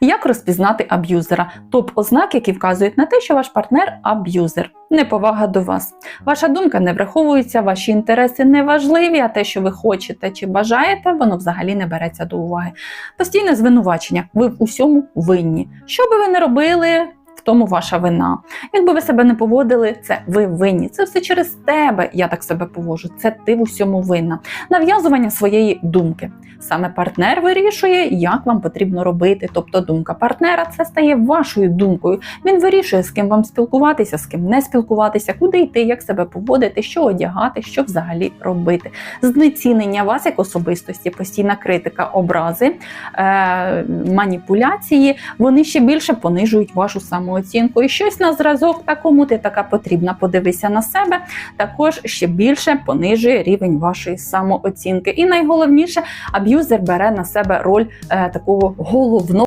Як розпізнати аб'юзера? Топ ознак, які вказують на те, що ваш партнер аб'юзер. Неповага до вас. Ваша думка не враховується, ваші інтереси не важливі, а те, що ви хочете чи бажаєте, воно взагалі не береться до уваги. Постійне звинувачення. Ви в усьому винні. Що би ви не робили, в тому ваша вина. Якби ви себе не поводили, це ви винні. Це все через тебе. Я так себе поводжу. Це ти в усьому винна. Нав'язування своєї думки. Саме партнер вирішує, як вам потрібно робити. Тобто думка партнера це стає вашою думкою. Він вирішує, з ким вам спілкуватися, з ким не спілкуватися, куди йти, як себе поводити, що одягати, що взагалі робити. Знецінення вас як особистості, постійна критика, образи, е- маніпуляції. Вони ще більше понижують вашу самооцінку. І щось на зразок, та кому ти така потрібна, подивися на себе, також ще більше понижує рівень вашої самооцінки. І найголовніше, аб'юзер бере на себе роль е, такого головного.